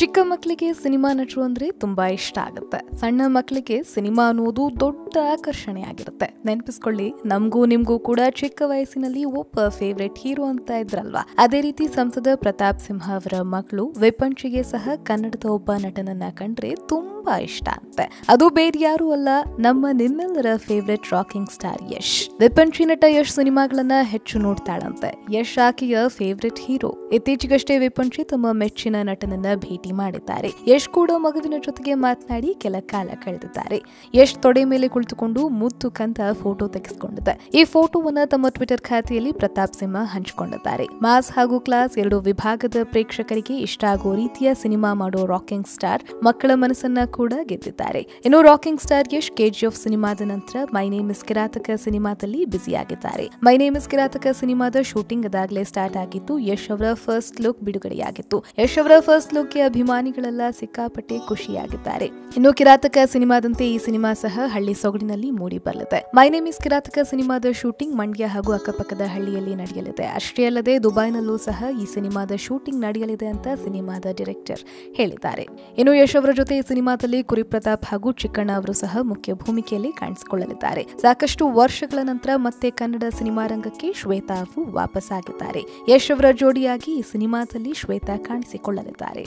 ಚಿಕ್ಕ ಮಕ್ಕಳಿಗೆ ಸಿನಿಮಾ ನಟರು ಅಂದ್ರೆ ತುಂಬಾ ಇಷ್ಟ ಆಗುತ್ತೆ. ಸಣ್ಣ ಮಕ್ಕಳಿಗೆ ಸಿನಿಮಾ ಅನ್ನೋದು ದೊಡ್ಡ ಆಕರ್ಷಣೆ ಆಗಿರುತ್ತೆ. ನೆನಪಿಸ್ಕೊಳ್ಳಿ, ನಮಗೂ ನಿಮ್ಗೂ ಕೂಡ ಚಿಕ್ಕ ವಯಸ್ಸಿನಲ್ಲಿ ಒಬ್ಬ ಫೇವ್ರೆಟ್ ಹೀರೋ ಅಂತ ಇದ್ರಲ್ವಾ? ಅದೇ ರೀತಿ ಸಂಸದ ಪ್ರತಾಪ್ ಸಿಂಹ ಅವರ ಮಗಳು ವೆಪಂಚಿಗೆ ಸಹ ಕನ್ನಡದ ಒಬ್ಬ ನಟನನ್ನ ಕಂಡ್ರೆ ತುಂಬಾ ಇಷ್ಟ ಅಂತೆ ಅದು ಬೇರೆ ಯಾರು ಅಲ್ಲ, ನಮ್ಮ ನಿಮ್ಮೆಲ್ಲರ ಫೇವ್ರೆಟ್ ರಾಕಿಂಗ್ ಸ್ಟಾರ್ ಯಶ್. ವಿಪಂಚಿ ನಟ ಯಶ್ ಸಿನಿಮಾಗಳನ್ನ ಹೆಚ್ಚು ನೋಡ್ತಾಳಂತೆ. ಯಶ್ ಆಕೆಯ ಫೇವ್ರೆಟ್ ಹೀರೋ ಇತ್ತೀಚೆಗಷ್ಟೇ ವೆಪಂಚಿ ತಮ್ಮ ಮೆಚ್ಚಿನ ನಟನನ್ನ ಭೇಟಿ ಮಾಡಿದ್ದಾರೆ. ಯಶ್ ಕೂಡ ಮಗುವಿನ ಜೊತೆಗೆ ಮಾತನಾಡಿ ಕೆಲ ಕಾಲ ಕಳೆದಿದ್ದಾರೆ. ಯಶ್ ತೊಡೆ ಮೇಲೆ ಕುಳಿತುಕೊಂಡು ಮುದ್ದು ಕಂತ ಫೋಟೋ ತೆಗೆಸಿಕೊಂಡಿದೆ. ಈ ಫೋಟೋವನ್ನ ತಮ್ಮ ಟ್ವಿಟರ್ ಖಾತೆಯಲ್ಲಿ ಪ್ರತಾಪ್ ಸಿಂಹ ಹಂಚಿಕೊಂಡಿದ್ದಾರೆ. ಮಾಸ್ ಹಾಗೂ ಕ್ಲಾಸ್ ಎರಡು ವಿಭಾಗದ ಪ್ರೇಕ್ಷಕರಿಗೆ ಇಷ್ಟ ಆಗೋ ರೀತಿಯ ಸಿನಿಮಾ ಮಾಡೋ ರಾಕಿಂಗ್ ಸ್ಟಾರ್ ಮಕ್ಕಳ ಮನಸ್ಸನ್ನ ಕೂಡ ಗೆದ್ದಿದ್ದಾರೆ. ಇನ್ನು ರಾಕಿಂಗ್ ಸ್ಟಾರ್ ಯಶ್ ಕೆಜಿಎಫ್ ಸಿನಿಮಾದ ನಂತರ ಮೈ ನೇಮ್ ಇಸ್ ಕಿರಾತಕ ಸಿನಿಮಾದಲ್ಲಿ ಬ್ಯುಸಿಯಾಗಿದ್ದಾರೆ. ಮೈ ನೇಮ್ ಇಸ್ ಕಿರಾತಕ ಸಿನಿಮಾದ ಶೂಟಿಂಗ್ ಅದಾಗಲೇ ಸ್ಟಾರ್ಟ್ ಆಗಿತ್ತು ಯಶ್ ಅವರ ಫಸ್ಟ್ ಲುಕ್ ಬಿಡುಗಡೆಯಾಗಿತ್ತು. ಯಶ್ ಅವರ ಫಸ್ಟ್ ಲುಕ್ಗೆ ಅಭಿಮಾನಿಗಳೆಲ್ಲ ಸಿಕ್ಕಾಪಟ್ಟೆ ಖುಷಿಯಾಗಿದ್ದಾರೆ. ಇನ್ನು ಕಿರಾತಕ ಸಿನಿಮಾದಂತೆ ಈ ಸಿನಿಮಾ ಸಹ ಹಳ್ಳಿ ಸೊಗಡಿನಲ್ಲಿ ಮೂಡಿ ಬರಲಿದೆ. ಮೈ ನೇಮ್ ಇಸ್ ಕಿರಾತಕ ಸಿನಿಮಾದ ಶೂಟಿಂಗ್ ಮಂಡ್ಯ ಹಾಗೂ ಅಕ್ಕಪಕ್ಕದ ಹಳ್ಳಿಯಲ್ಲಿ ನಡೆಯಲಿದೆ. ಅಷ್ಟೇ ಅಲ್ಲದೆ ದುಬೈನಲ್ಲೂ ಸಹ ಈ ಸಿನಿಮಾದ ಶೂಟಿಂಗ್ ನಡೆಯಲಿದೆ ಅಂತ ಸಿನಿಮಾದ ಡಿರೆಕ್ಟರ್ ಹೇಳಿದ್ದಾರೆ. ಇನ್ನು ಯಶ್ ಅವರ ಜೊತೆ ಈ ಸಿನಿಮಾದಲ್ಲಿ ಕುರಿಪ್ರತಾಪ್ ಹಾಗೂ ಚಿಕ್ಕಣ್ಣ ಅವರು ಸಹ ಮುಖ್ಯ ಭೂಮಿಕೆಯಲ್ಲಿ ಕಾಣಿಸಿಕೊಳ್ಳಲಿದ್ದಾರೆ. ಸಾಕಷ್ಟು ವರ್ಷಗಳ ನಂತರ ಮತ್ತೆ ಕನ್ನಡ ಸಿನಿಮಾ ರಂಗಕ್ಕೆ ಶ್ವೇತಾ ಅವರು ವಾಪಸ್ ಆಗಿದ್ದಾರೆ ಯಶ್ ಅವರ ಜೋಡಿಯಾಗಿ ಈ ಸಿನಿಮಾದಲ್ಲಿ ಶ್ವೇತಾ ಕಾಣಿಸಿಕೊಳ್ಳಲಿದ್ದಾರೆ.